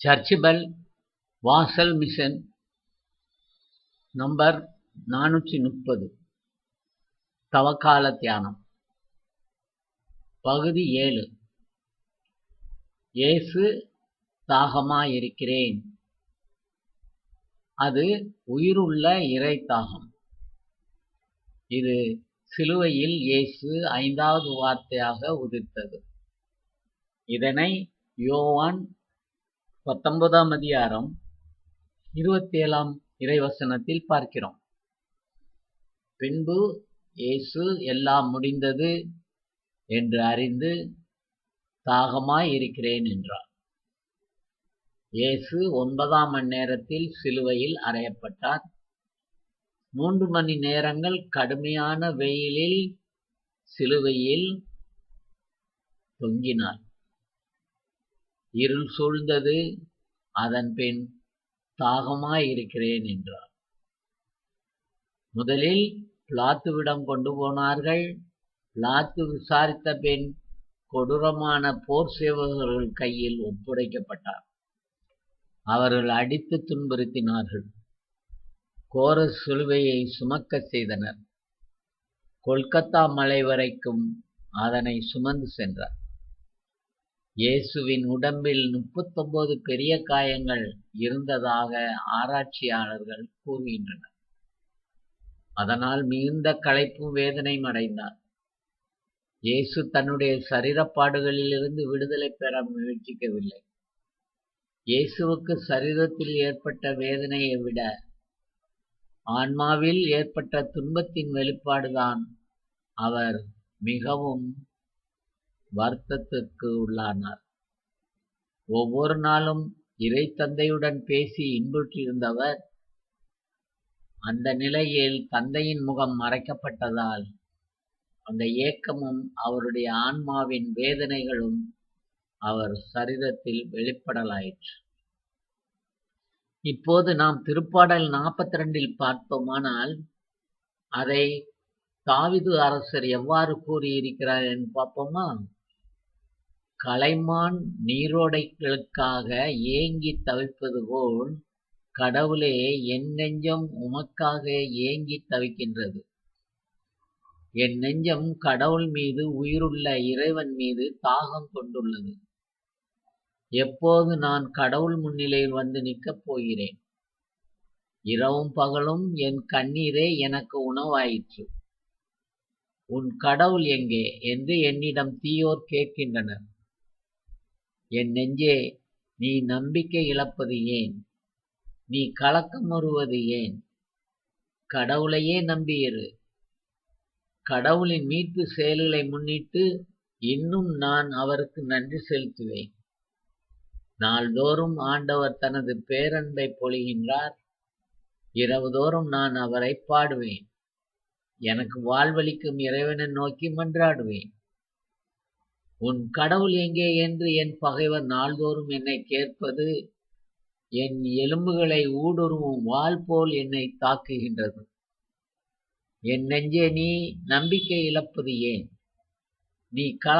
சர்ச்சிபல் வாசல் mission number நானூற்றி முப்பது தவக்கால தியானம் பகுதி ஏழு. இயேசு தாகமாயிருக்கிறேன். அது உயிருள்ள இறை தாகம் இது சிலுவையில் இயேசு ஐந்தாவது வார்த்தையாக உதிர்த்தது இதனை யோவான் பத்தொன்பதாம் அதிகாரம் இருபத்தி ஏழாம் இறைவசனத்தில் பார்க்கிறோம். பின்பு இயேசு எல்லாம் முடிந்தது என்று அறிந்து தாகமாய் இருக்கிறேன் என்றார். இயேசு ஒன்பதாம் மணி நேரத்தில் சிலுவையில் அறையப்பட்டார். மூன்று மணி நேரங்கள் கடுமையான வெயிலில் சிலுவையில் தொங்கினார். இருள் சூழ்ந்தது அதன் பின் தாகமாயிருக்கிறேன் என்றார். முதலில் பிளாத்துவிடம் கொண்டு போனார்கள். பிளாத்து விசாரித்த பின் கொடூரமான போர் சேவகர்கள் கையில் ஒப்படைக்கப்பட்டார். அவர்கள் அடித்து துன்புறுத்தினார்கள். கோர சிலுவையை சுமக்க செய்தனர். கொல்கத்தா மலை வரைக்கும் அதனை சுமந்து சென்றார். இயேசுவின் உடம்பில் முப்பத்தொன்பது பெரிய காயங்கள் இருந்ததாக ஆராய்ச்சியாளர்கள் கூறுகின்றனர். அதனால் மிகுந்த களைப்பும் வேதனையும் அடைந்தார். இயேசு தன்னுடைய சரீரப்பாடுகளிலிருந்து விடுதலை பெற முயற்சிக்கவில்லை. இயேசுவுக்கு சரீரத்தில் ஏற்பட்ட வேதனையை விட ஆன்மாவில் ஏற்பட்ட துன்பத்தின் வெளிப்பாடுதான் அவர் மிகவும் வருத்தத்திற்கு உள்ளானார். ஒவ்வொரு நாளும் இறை தந்தையுடன் பேசி இன்புற்றிருந்தவர் அந்த நிலையில் தந்தையின் முகம் மறைக்கப்பட்டதால் அந்த ஏக்கமும் அவருடைய ஆன்மாவின் வேதனைகளும் அவர் சரீரத்தில் வெளிப்படலாயிற்று. இப்போது நாம் திருப்பாடல் நாற்பத்தி ரெண்டில் பார்த்தோமானால் அதை தாவிது அரசர் எவ்வாறு கூறியிருக்கிறார் என்று பார்ப்போமா? கலைமான் நீரோடைகளுக்காக ஏங்கித் தவிப்பது போல் கடவுளே என் நெஞ்சம் உமக்காக ஏங்கித் தவிக்கின்றது. என் நெஞ்சம் கடவுள் மீது உயிருள்ள இறைவன் மீது தாகம் கொண்டுள்ளது. எப்போது நான் கடவுள் முன்னிலையில் வந்து நிற்கப் போகிறேன்? இரவும் பகலும் என் கண்ணீரே எனக்கு உணவாயிற்று. உன் கடவுள் எங்கே? என்று என்னிடம் தீயோர் கேட்கின்றனர். என் நெஞ்சே நீ நம்பிக்கை இழப்பது ஏன்? நீ கலக்கம் வருவது ஏன்? கடவுளையே நம்பியிரு. கடவுளின் மீட்பு செயல்களை முன்னிட்டு இன்னும் நான் அவருக்கு நன்றி செலுத்துவேன். நாள்தோறும் ஆண்டவர் தனது பேரன்பை பொழிகின்றார். இரவுதோறும் நான் அவரை பாடுவேன். எனக்கு வாழ்வளிக்கும் இறைவனை நோக்கி மன்றாடுவேன். உன் கடவுள் எங்கே என்று என் பகைவர் நாள்தோறும் என்னை கேட்பது என் எலும்புகளை ஊடுருவும் வால் போல் என்னை தாக்குகின்றது. என் நெஞ்சே நீ நம்பிக்கை இழப்பது ஏன்? நீ கல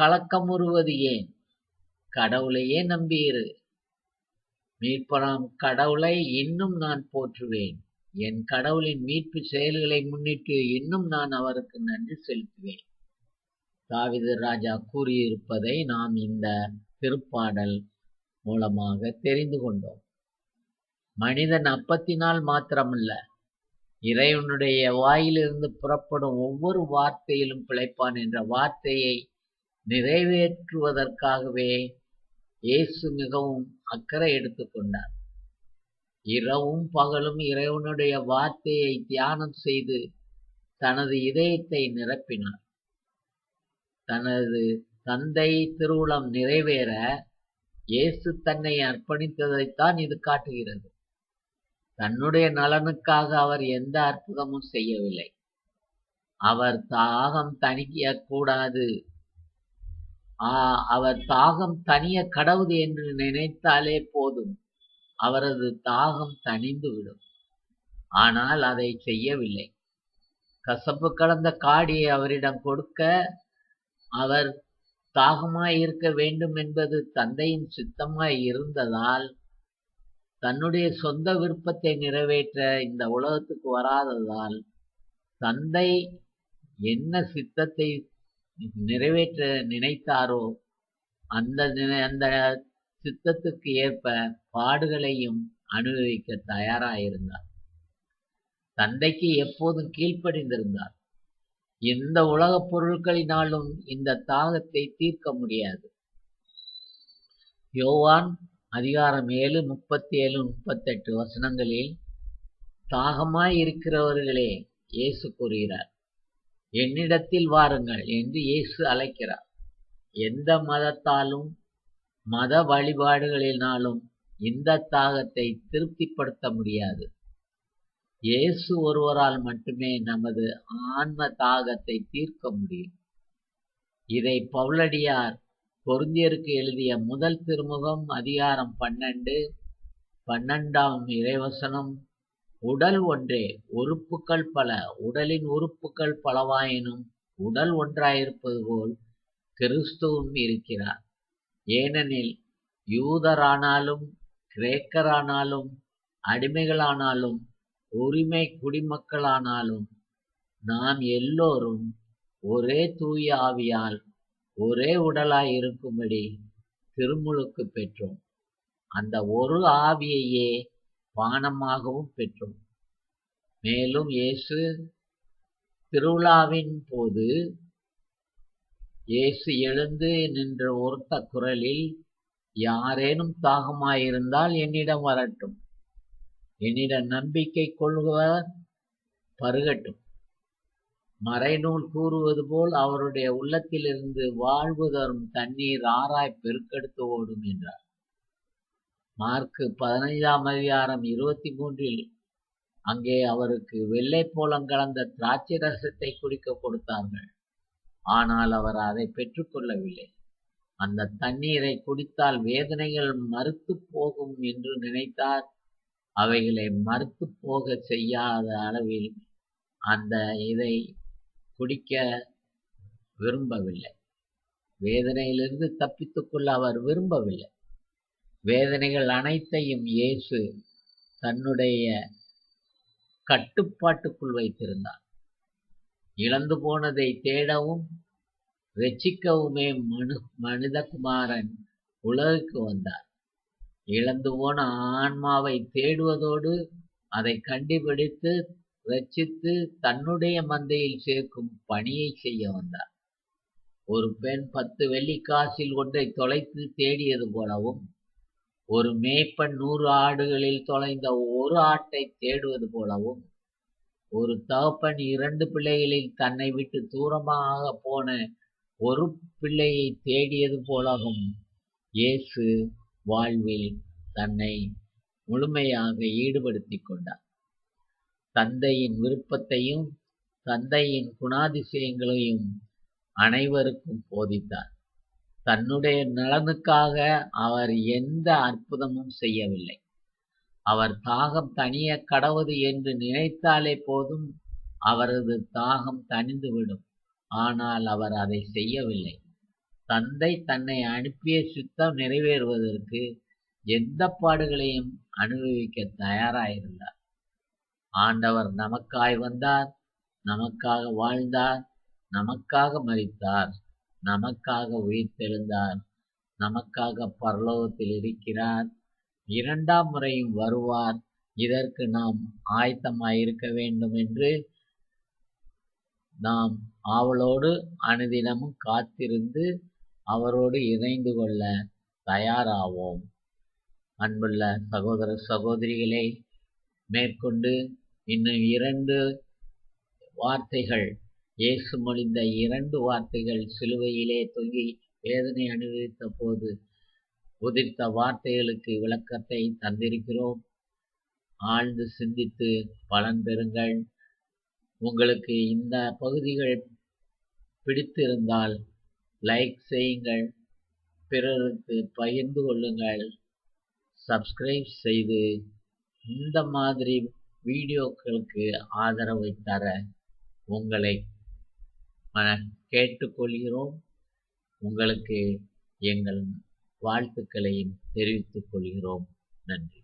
கலக்கமுறுவது ஏன்? கடவுளையே நம்பியிரு. மீட்பராம் கடவுளை இன்னும் நான் போற்றுவேன். என் கடவுளின் மீட்பு செயல்களை முன்னிட்டு இன்னும் நான் அவருக்கு நன்றி செலுத்துவேன். தாவிது ராஜா கூறியிருப்பதை நாம் இந்த திருப்பாடல் மூலமாக தெரிந்து கொண்டோம். மனிதன் அப்பத்தினால் மாத்திரமல்ல இறைவனுடைய வாயிலிருந்து புறப்படும் ஒவ்வொரு வார்த்தையிலும் பிழைப்பான் என்ற வார்த்தையை நிறைவேற்றுவதற்காகவே இயேசு மிகவும் அக்கறை எடுத்துக்கொண்டார் இரவும் பகலும் இறைவனுடைய வார்த்தையை தியானம் செய்து தனது இதயத்தை நிரப்பினார். தனது தந்தை திருவுளம் நிறைவேற இயேசு தன்னை அர்ப்பணித்ததைத்தான் இது காட்டுகிறது. தன்னுடைய நலனுக்காக அவர் எந்த அற்புதமும் செய்யவில்லை. அவர் தாகம் தணிக்க கூடாது அவர் தாகம் தனிய கடவுது என்று நினைத்தாலே போதும். அவரது தாகம் தணிந்துவிடும் ஆனால் அதை செய்யவில்லை. கசப்பு கலந்த காடியை அவரிடம் கொடுக்க அவர் தாகமாயிருக்க வேண்டும் என்பது தந்தையின் சித்தமாய் இருந்ததால் தன்னுடைய சொந்த விருப்பத்தை நிறைவேற்ற இந்த உலகத்துக்கு வராததால் தந்தை என்ன சித்தத்தை நிறைவேற்ற நினைத்தாரோ அந்த நினை- அந்த சித்தத்துக்கு ஏற்ப பாடுகளையும் அனுபவிக்க தயாராயிருந்தார். தந்தைக்கு எப்போதும் கீழ்ப்படிந்திருந்தார். எந்த உலகப் பொருட்களினாலும் இந்த தாகத்தை தீர்க்க முடியாது. யோவான் அதிகாரம் ஏழு முப்பத்தி ஏழு முப்பத்தெட்டு வசனங்களில் தாகமாய் இருக்கிறவர்களே இயேசு கூறுகிறார். என்னிடத்தில் வாருங்கள் என்று இயேசு அழைக்கிறார். எந்த மதத்தாலும் மத வழிபாடுகளினாலும் இந்த தாகத்தை திருப்திப்படுத்த முடியாது. இயேசு ஒருவரால் மட்டுமே நமது ஆன்ம தாகத்தை தீர்க்க முடியும். இதை பவுலடியார் பொருந்தியருக்கு எழுதிய முதல் திருமுகம் அதிகாரம் பன்னெண்டு பன்னெண்டாம் இறைவசனம். உடல் ஒன்றே உறுப்புக்கள் பல உடலின் உறுப்புக்கள் பலவாயினும் உடல் ஒன்றாயிருப்பது போல் கிறிஸ்துவும் இருக்கிறார். ஏனெனில் யூதரானாலும் கிரேக்கரானாலும் அடிமைகளானாலும் உரிமை குடிமக்களானாலும் நாம் எல்லோரும் ஒரே தூய ஆவியால் ஒரே உடலாய் இருக்கும்படி திருமுழுக்கு பெற்றோம். அந்த ஒரு ஆவியையே பானமாகவும் பெற்றோம். மேலும் இயேசு திருவிழாவின் போது இயேசு எழுந்து நின்ற உரத்த குரலில் யாரேனும் தாகமாயிருந்தால் என்னிடம் வரட்டும். என்னிடம் நம்பிக்கை கொள்வர் பருகட்டும். மறைநூல் கூறுவது போல் அவருடைய உள்ளத்திலிருந்து வாழ்வு தரும் தண்ணீர் ஆராய் பெருக்கெடுத்து ஓடும் என்றார். மார்க்கு பதினைந்தாம் அதிகாரம் இருபத்தி மூன்றில் அங்கே அவருக்கு வெள்ளை போலம் கலந்த திராட்சை ரசத்தை குடிக்க கொடுத்தார்கள். ஆனால் அவர் அதை பெற்றுக்கொள்ளவில்லை அந்த தண்ணீரை குடித்தால் வேதனைகள் மறுத்து போகும் என்று நினைத்தார் அவைகளை மறுத்து போக செய்யாத அளவில் அந்த இதை குடிக்க விரும்பவில்லை. வேதனையிலிருந்து தப்பித்துக்கொள்ள அவர் விரும்பவில்லை. வேதனைகள் அனைத்தையும் இயேசு தன்னுடைய கட்டுப்பாட்டுக்குள் வைத்திருந்தார். இழந்து போனதை தேடவும் ரட்சிக்கவுமே மனு மனிதகுமாரன் உலகுக்கு வந்தார். இழந்து போன ஆன்மாவை தேடுவதோடு அதை கண்டுபிடித்து ரட்சித்து தன்னுடைய மந்தையில் சேர்க்கும் பணியை செய்ய வந்தார். ஒரு பெண் பத்து வெள்ளிக்காசில் ஒன்றை தொலைத்து தேடியது போலவும் ஒரு மேய்ப்பன் நூறு ஆடுகளில் தொலைந்த ஒரு ஆட்டை தேடுவது போலவும் ஒரு தகப்பன் இரண்டு பிள்ளைகளில் தன்னை விட்டு தூரமாக போன ஒரு பிள்ளையை தேடியது போலவும் இயேசு வாழ்வில் தன்னை முழுமையாக ஈடுபடுத்திக் கொண்டார். தந்தையின் விருப்பத்தையும் தந்தையின் குணாதிசயங்களையும் அனைவருக்கும் போதித்தார். தன்னுடைய நலனுக்காக அவர் எந்த அற்புதமும் செய்யவில்லை. அவர் தாகம் தனிய கடவுது என்று நினைத்தாலே போதும் அவரது தாகம் தணிந்துவிடும். ஆனால் அவர் அதை செய்யவில்லை. தந்தை தன்னை அனுப்பிய சித்தம் நிறைவேறுவதற்கு எந்த பாடுகளையும் அனுபவிக்க தயாராயிருந்தார். ஆண்டவர் நமக்காய் வந்தார் நமக்காக வாழ்ந்தார் நமக்காக மறித்தார் நமக்காக உயிர்த்தெழுந்தார் நமக்காக பரலோகத்தில் இருக்கிறார் இரண்டாம் முறையும் வருவார் இதற்கு நாம் ஆயத்தமாயிருக்க வேண்டும் என்று நாம் ஆவலோடு அனுதினமும் காத்திருந்து அவரோடு இணைந்து கொள்ள தயாராவோம். அன்புள்ள சகோதர சகோதரிகளை மேற்கொண்டு இன்னும் இரண்டு வார்த்தைகள் இயேசு மொழிந்த இரண்டு வார்த்தைகள் சிலுவையிலே தொங்கி வேதனை அனுபவித்த போது உதிர்த்த வார்த்தைகளுக்கு விளக்கத்தை தந்திருக்கிறோம். ஆழ்ந்து சிந்தித்து பலன் பெறுங்கள். உங்களுக்கு இந்த பகுதிகள் பிடித்திருந்தால் லைக் செய்யுங்கள். பிறருக்கு பகிர்ந்து கொள்ளுங்கள். சப்ஸ்கிரைப் செய்து இந்த மாதிரி வீடியோக்களுக்கு ஆதரவை தர உங்களை கேட்டுக்கொள்கிறோம். உங்களுக்கு எங்கள் வாழ்த்துக்களையும் தெரிவித்துக் கொள்கிறோம். நன்றி.